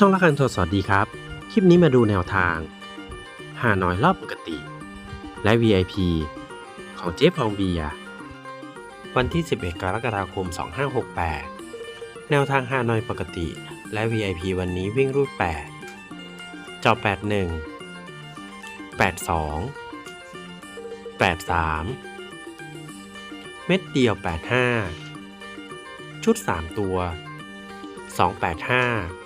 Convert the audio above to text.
ช่องละคันโทรสวัสดีครับ คลิปนี้มาดูแนวทางหาหน้อยรอบปกติ และ VIP ของเจ๊ฟองเบีย วันที่ 11 กรกฎาคม 2568 แนวทางหาหน้อยปกติ และ VIP วันนี้วิ่งรูด 8 จอ 81 82 83 เม็ดเดียว 85 ชุด 3 ตัว 285